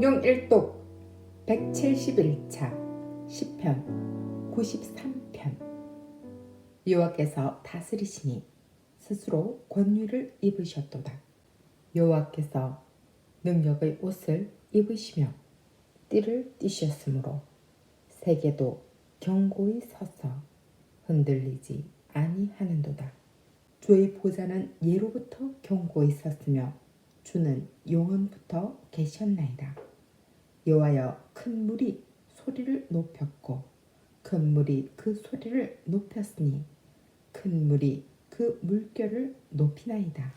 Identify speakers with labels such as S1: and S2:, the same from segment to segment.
S1: 성경 일독 171차 10편 93편 여호와께서 다스리시니 스스로 권위를 입으셨도다. 여호와께서 능력의 옷을 입으시며 띠를 띠셨으므로 세계도 경고히 서서 흔들리지 아니하는도다. 주의 보좌는 예로부터 경고히 섰으며 주는 영원부터 계셨나이다. 여호와여 큰 물이 소리를 높였고 큰 물이 그 소리를 높였으니 큰 물이 그 물결을 높이나이다.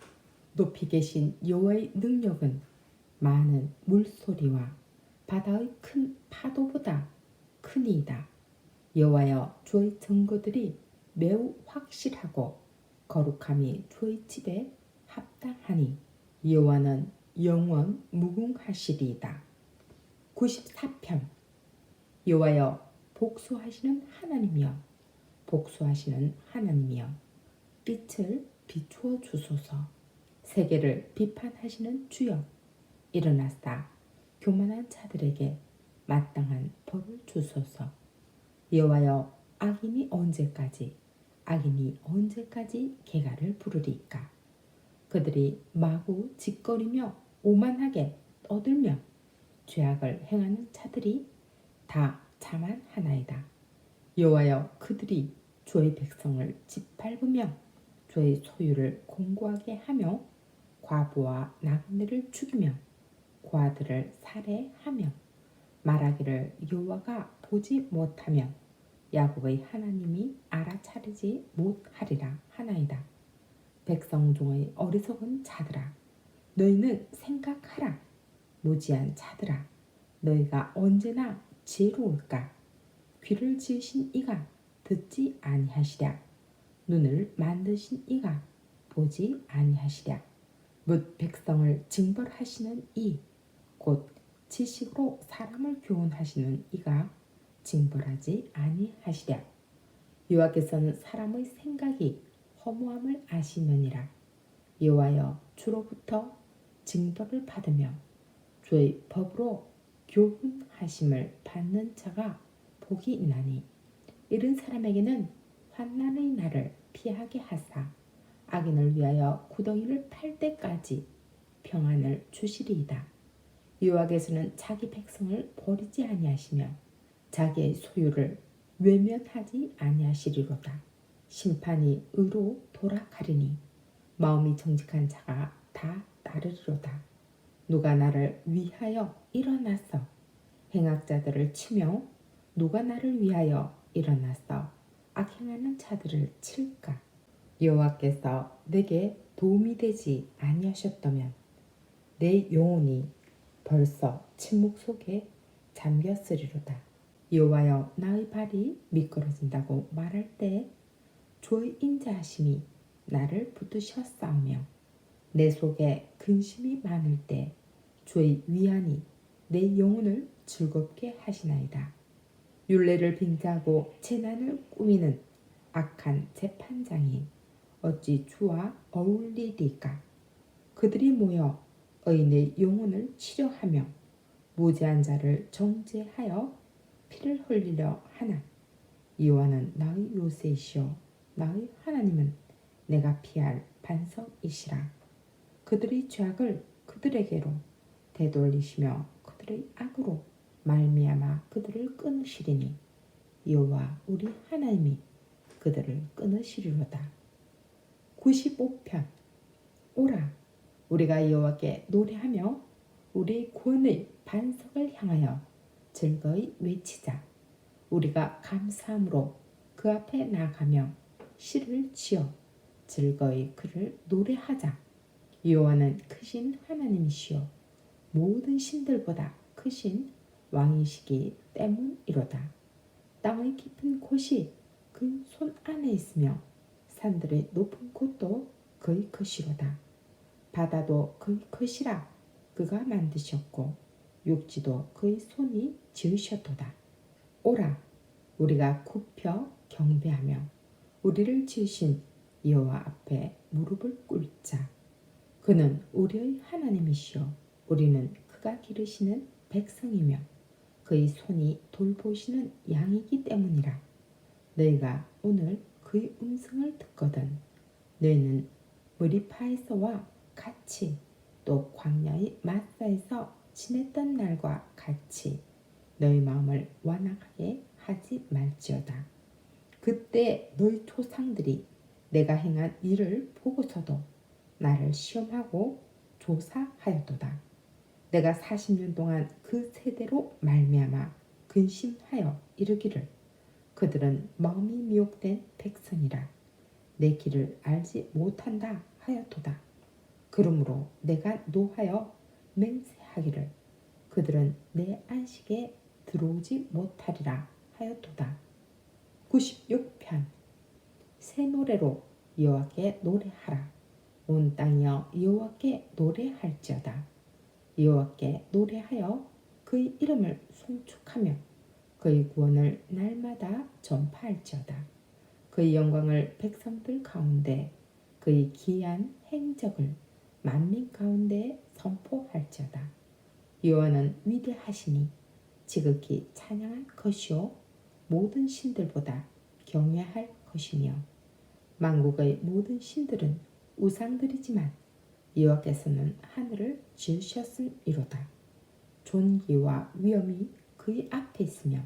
S1: 높이 계신 여호와의 능력은 많은 물소리와 바다의 큰 파도보다 크니이다. 여호와여 주의 증거들이 매우 확실하고 거룩함이 주의 집에 합당하니 여호와는 영원 무궁하시리이다. 94편. 여호와여 복수하시는 하나님이여. 복수하시는 하나님이여. 빛을 비추어 주소서. 세계를 비판하시는 주여. 일어나사 교만한 자들에게 마땅한 벌을 주소서. 여호와여 악인이 언제까지 악인이 언제까지 개가를 부르리까? 그들이 마구 짓거리며 오만하게 떠들며 죄악을 행하는 자들이 다 자만 하나이다. 여호와여 그들이 주의 백성을 짓밟으며 주의 소유를 공고하게 하며 과부와 나그네를 죽이며 고아들을 살해하며 말하기를 여호와가 보지 못하며 야곱의 하나님이 알아차리지 못하리라 하나이다. 백성 중의 어리석은 자들아 너희는 생각하라 무지한 자들아 너희가 언제나 지혜로울까? 귀를 지으신 이가 듣지 아니하시랴. 눈을 만드신 이가 보지 아니하시랴. 묻 백성을 징벌하시는 이 곧 지식으로 사람을 교훈하시는 이가 징벌하지 아니하시랴. 여호와께서는 사람의 생각이 허무함을 아시느니라. 여호와여 주로부터 징벌을 받으며 주의 법으로 교훈하심을 받는 자가 복이 있나니 이른 사람에게는 환난의 날을 피하게 하사 악인을 위하여 구덩이를 팔 때까지 평안을 주시리이다. 여호와께서는 자기 백성을 버리지 아니하시며 자기의 소유를 외면하지 아니하시리로다. 심판이 의로 돌아가리니 마음이 정직한 자가 다 따르리로다. 누가 나를 위하여 일어나서 행악자들을 치며 누가 나를 위하여 일어나서 악행하는 자들을 칠까? 여호와께서 내게 도움이 되지 아니하셨다면 내 영혼이 벌써 침묵 속에 잠겼으리로다. 여호와여 나의 발이 미끄러진다고 말할 때 주의 인자하심이 나를 붙드셨사오며 내 속에 근심이 많을 때 주의 위안이 내 영혼을 즐겁게 하시나이다. 율례를 빙자하고 재난을 꾸미는 악한 재판장이 어찌 주와 어울리리까? 그들이 모여 의인의 영혼을 치료하며 무죄한 자를 정죄하여 피를 흘리려 하나 이와는 나의 요새이시오 나의 하나님은 내가 피할 반석이시라 그들의 죄악을 그들에게로 되돌리시며 그들의 악으로 말미암아 그들을 끊으시리니 여호와 우리 하나님이 그들을 끊으시리로다. 95편. 오라 우리가 여호와께 노래하며 우리 구원의 반석을 향하여 즐거이 외치자. 우리가 감사함으로 그 앞에 나가며 시를 지어 즐거이 그를 노래하자 여호와는 크신 하나님이시요 모든 신들보다 크신 왕이시기 때문이로다. 땅의 깊은 곳이 그 손 안에 있으며 산들의 높은 곳도 그의 것이로다. 바다도 그의 것이라 그가 만드셨고 육지도 그의 손이 지으셨도다. 오라 우리가 굽혀 경배하며 우리를 지으신 여호와. 그는 우리의 하나님이시요 우리는 그가 기르시는 백성이며 그의 손이 돌보시는 양이기 때문이라. 너희가 오늘 그의 음성을 듣거든 너희는 무리파에서와 같이 또 광야의 마사에서 지냈던 날과 같이 너희 마음을 완악하게 하지 말지어다. 그때 너희 조상들이 내가 행한 일을 보고서도 나를 시험하고 조사하였도다. 내가 40년 동안 그 세대로 말미암아 근심하여 이르기를 그들은 마음이 미혹된 백성이라 내 길을 알지 못한다 하였도다. 그러므로 내가 노하여 맹세하기를 그들은 내 안식에 들어오지 못하리라 하였도다. 96편 새 노래로 여호와께 노래하라. 온 땅이여 여호와께 노래할지어다. 여호와께 노래하여 그의 이름을 송축하며 그의 구원을 날마다 전파할지어다. 그의 영광을 백성들 가운데 그의 기이한 행적을 만민 가운데 선포할지어다. 여호와는 위대하시니 지극히 찬양할 것이요 모든 신들보다 경외할 것이며 만국의 모든 신들은 우상들이지만 여호와께서는 하늘을 지으셨음이로다. 존귀와 위엄이 그의 앞에 있으며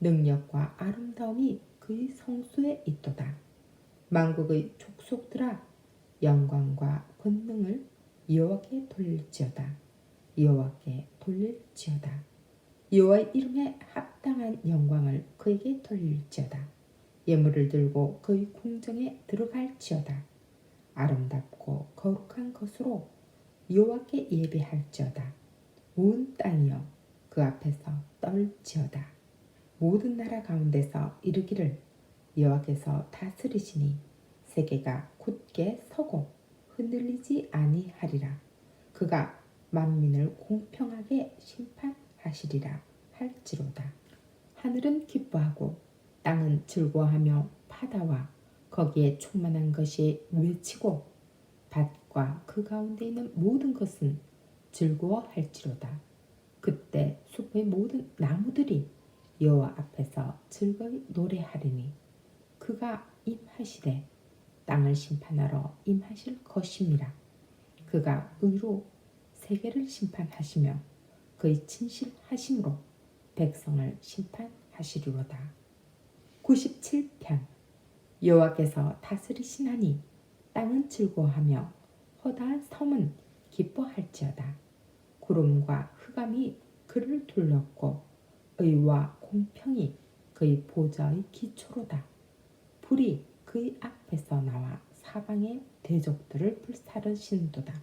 S1: 능력과 아름다움이 그의 성수에 있도다. 만국의 족속들아 영광과 권능을 여호와께 돌릴지어다. 여호와께 돌릴지어다. 여호와의 이름에 합당한 영광을 그에게 돌릴지어다. 예물을 들고 그의 궁정에 들어갈지어다. 아름답고 거룩한 것으로 여호와께 예배할지어다. 온 땅이여 그 앞에서 떨지어다. 모든 나라 가운데서 이르기를 여호와께서 다스리시니 세계가 굳게 서고 흔들리지 아니하리라. 그가 만민을 공평하게 심판하시리라 할지로다. 하늘은 기뻐하고 땅은 즐거워하며 바다와 거기에 충만한 것이 외치고 밭과 그 가운데 있는 모든 것은 즐거워할지로다. 그때 숲의 모든 나무들이 여호와 앞에서 즐거이 노래하리니 그가 임하시되 땅을 심판하러 임하실 것입니다. 그가 의로 세계를 심판하시며 그의 진실하심으로 백성을 심판하시리로다. 97편 여호와께서 다스리시나니 땅은 즐거워하며 허다한 섬은 기뻐할지어다. 구름과 흑암이 그를 둘렀고 의와 공평이 그의 보좌의 기초로다. 불이 그의 앞에서 나와 사방의 대적들을 불사르신도다.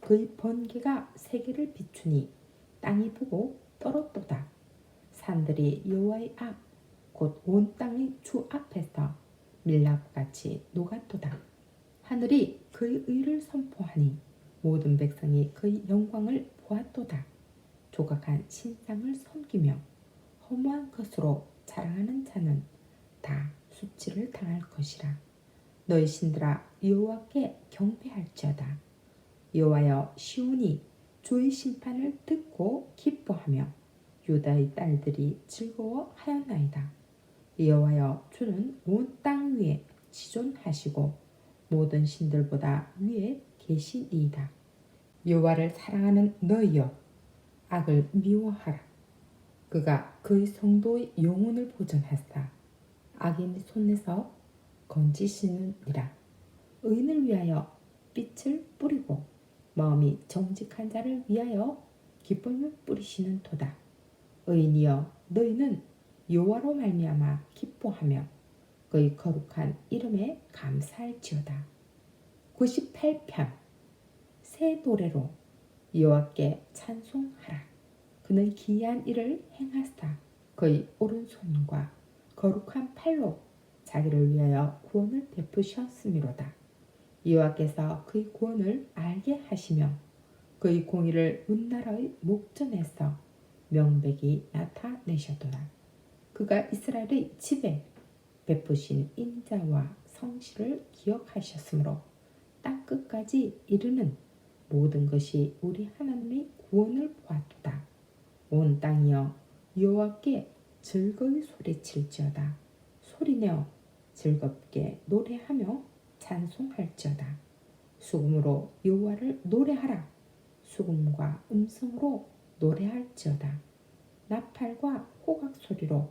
S1: 그의 번개가 세계를 비추니 땅이 보고 떨었도다. 산들이 여호와의 앞, 곧 온 땅의 주 앞에서 밀랍같이 녹았도다. 하늘이 그의 의를 선포하니 모든 백성이 그의 영광을 보았도다. 조각한 신상을 섬기며 허무한 것으로 자랑하는 자는 다 수치를 당할 것이라. 너희 신들아 여호와께 경배할지어다. 여호와여 시온이 주의 심판을 듣고 기뻐하며 유다의 딸들이 즐거워하였나이다. 여호와여 주는 온 땅 위에 지존하시고 모든 신들보다 위에 계시니이다. 여호와를 사랑하는 너희여 악을 미워하라. 그가 그의 성도의 영혼을 보존하사 악인의 손에서 건지시느니라. 의인을 위하여 빛을 뿌리고 마음이 정직한 자를 위하여 기쁨을 뿌리시는 도다. 의인이여 너희는 여호와로 말미암아 기뻐하며 그의 거룩한 이름에 감사할지어다. 98편 새 노래로 여호와께 찬송하라. 그는 기이한 일을 행하사 그의 오른손과 거룩한 팔로 자기를 위하여 구원을 베푸셨음이로다. 여호와께서 그의 구원을 알게 하시며 그의 공의를 문나라의 목전에서 명백이 나타내셨도다. 그가 이스라엘의 집에 베푸신 인자와 성실을 기억하셨으므로 땅 끝까지 이르는 모든 것이 우리 하나님의 구원을 보았도다. 온 땅이여 여호와께 즐거이 소리칠지어다. 소리내어 즐겁게 노래하며 찬송할지어다. 수금으로 여호와를 노래하라. 수금과 음성으로 노래할지어다. 나팔과 호각 소리로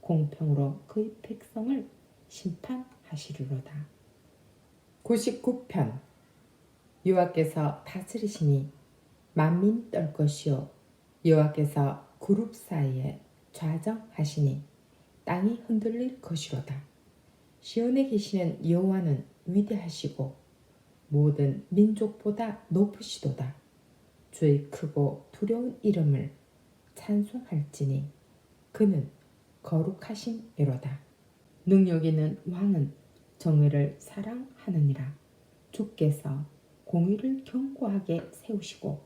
S1: 공평으로 그의 백성을 심판하시리로다. 99편. 여호와께서 다스리시니 만민 떨 것이요. 여호와께서 그룹 사이에 좌정하시니 땅이 흔들릴 것이로다. 시온에 계시는 여호와는 위대하시고 모든 민족보다 높으시도다. 주의 크고 두려운 이름을 찬송할지니 그는 거룩하심이로다 능력 있는 왕은 정의를 사랑하느니라 주께서 공의를 견고하게 세우시고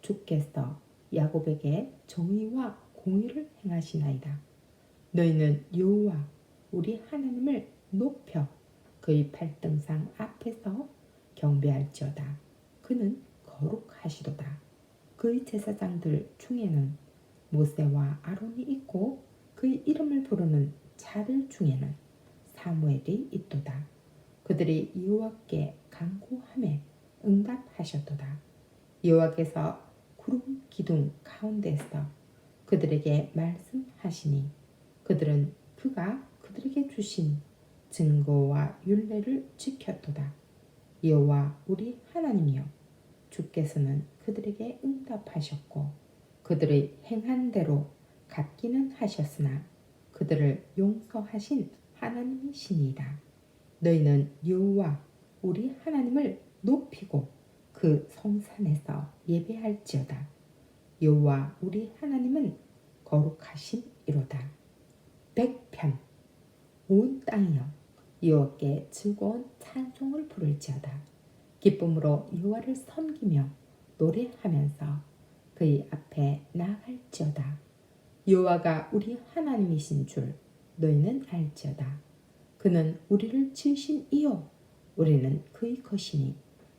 S1: 주께서 야곱에게 정의와 공의를 행하시나이다. 너희는 여호와 우리 하나님을 높여 그의 팔등상 앞에서 경배할지어다. 그는 거룩하시도다. 그의 제사장들 중에는 모세와 아론이 있고 그의 이름을 부르는 자들 중에는 사무엘이 있도다. 그들이 여호와께 간구함에 응답하셨도다. 여호와께서 구름 기둥 가운데서 그들에게 말씀하시니 그들은 그가 그들에게 주신 증거와 율례를 지켰도다. 여호와 우리 하나님이여 주께서는 그들에게 응답하셨고 그들의 행한 대로 갚기는 하셨으나 그들을 용서하신 하나님이시니이다. 너희는 여호와 우리 하나님을 높이고 그 성산에서 예배할지어다. 여호와 우리 하나님은 거룩하심이로다. 백편 온 땅이여 여호와께 즐거운 찬송을 부를지어다. 기쁨으로 여호와를 섬기며 노래하면서 그의 앞에 나아갈지어다. 여호와가 우리 하나님이신 줄 너희는 알지어다. 그는 우리를 지으신 이요 우리는 그의 것이니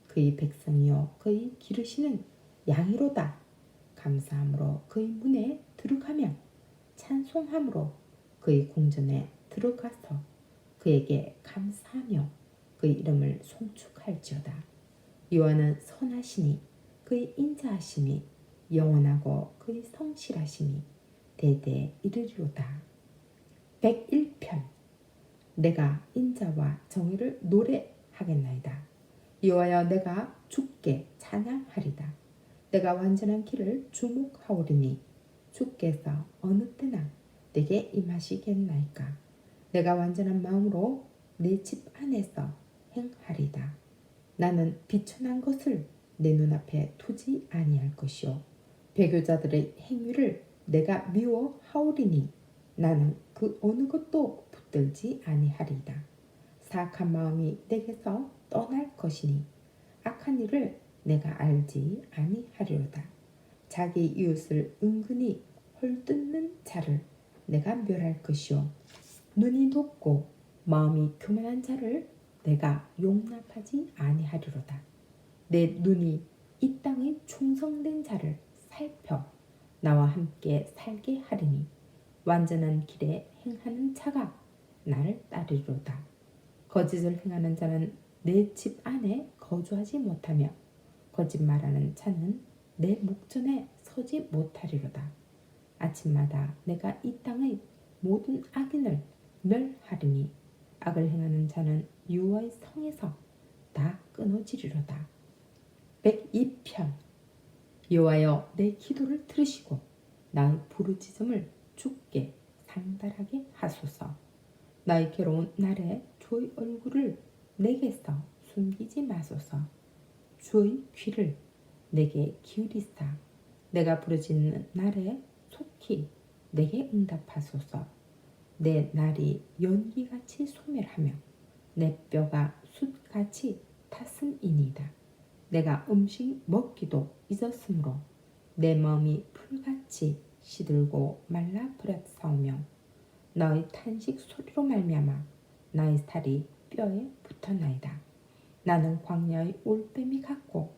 S1: 그의 백성이요 그의 기르시는 양이로다. 감사함으로 그의 문에 들어가며 찬송함으로 그의 궁전에 들어가서 그에게 감사하며 그의 이름을 송축할지어다. 여호와는 선하시니 그의 인자하심이 영원하고 그의 성실하심이 대대 이르리로다. 101편 내가 인자와 정의를 노래하겠나이다. 여호와여 내가 주께 찬양하리다. 내가 완전한 길을 주목하오리니 주께서 어느 때나 내게 임하시겠나이까. 내가 완전한 마음으로 내 집 안에서 행하리다. 나는 비천한 것을 내 눈앞에 두지 아니할 것이요 배교자들의 행위를 내가 미워하오리니 나는 그 어느 것도 붙들지 아니하리다. 사악한 마음이 내게서 떠날 것이니 악한 일을 내가 알지 아니하리로다. 자기 이웃을 은근히 헐뜯는 자를 내가 멸할 것이요 눈이 높고 마음이 교만한 자를 내가 용납하지 아니하리로다. 내 눈이 이 땅에 충성된 자를 살펴 나와 함께 살게 하리니 완전한 길에 행하는 자가 나를 따르리로다. 거짓을 행하는 자는 내 집 안에 거주하지 못하며 거짓말하는 자는 내 목전에 서지 못하리로다. 아침마다 내가 이 땅의 모든 악인을 멸하리니 악을 행하는 자는 유와의 성에서 다 끊어지리로다. 102편 여호와여 내 기도를 들으시고 나의 부르짖음을 주께 상달하게 하소서. 나의 괴로운 날에 주의 얼굴을 내게서 숨기지 마소서. 주의 귀를 내게 기울이사 내가 부르짖는 날에 속히 내게 응답하소서. 내 날이 연기같이 소멸하며 내 뼈가 숯같이. 내가 음식 먹기도 잊었으므로 내 마음이 풀같이 시들고 말라 버렸사오며 너의 탄식 소리로 말미암아 나의 살이 뼈에 붙었나이다. 나는 광야의 올빼미 같고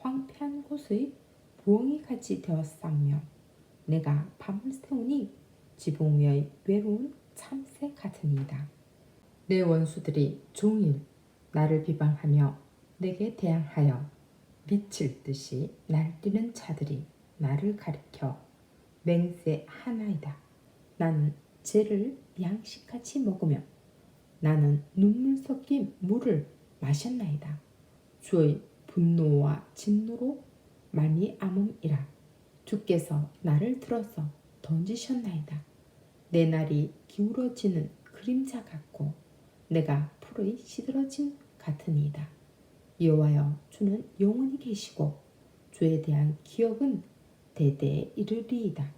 S1: 황폐한 곳의 부엉이 같이 되었사오며 내가 밤을 새우니 지붕 위의 외로운 참새 같으니이다. 내 원수들이 종일 나를 비방하며 내게 대항하여 미칠 듯이 날뛰는 자들이 나를 가리켜 맹세 하나이다. 나는 죄를 양식같이 먹으며 나는 눈물 섞인 물을 마셨나이다. 주의 분노와 진노로 말미암음이라 주께서 나를 들어서 던지셨나이다. 내 날이 기울어지는 그림자 같고 내가 풀의 시들어짐 같으니이다. 여호와여 주는 영원히 계시고 주에 대한 기억은 대대에 이르리이다.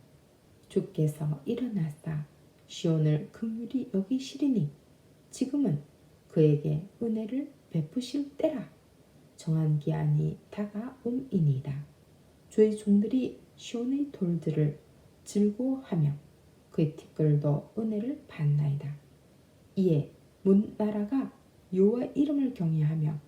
S1: 주께서 일어나사 시온을 긍휼히 여기시리니 지금은 그에게 은혜를 베푸실 때라 정한 기한이 다가옴이니이다. 주의 종들이 시온의 돌들을 즐거워하며 그의 티끌도 은혜를 받나이다. 이에 문 나라가 여호와 이름을 경외하며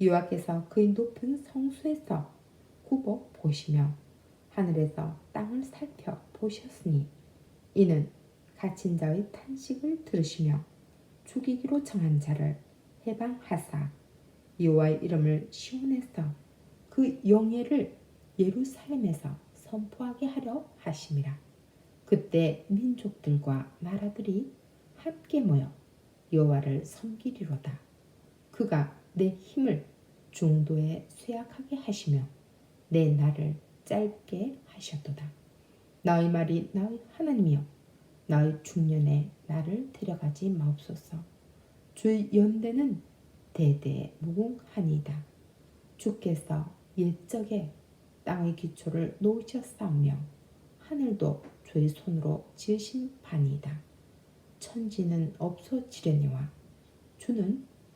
S1: 여호와께서 그의 높은 성수에서 굽어 보시며 하늘에서 땅을 살펴 보셨으니 이는 갇힌 자의 탄식을 들으시며 죽이기로 정한 자를 해방하사 여호와의 이름을 시온에서 그 영예를 예루살렘에서 선포하게 하려 하심이라. 그때 민족들과 나라들이 함께 모여 여호와를 섬기리로다. 그가 내 힘을 중도에 쇠약하게 하시며 내 날을 짧게 하셨도다. 너희 말이 너희 하나님이여 너희 중년에 나를 데려가지 마옵소서. 주의 연대는 대대 무궁하니이다. 주께서 옛적에 땅의 기초를 놓으셨사오며 하늘도 주의 손으로 지으신 바니이다. 천지는 없어지려니와 주는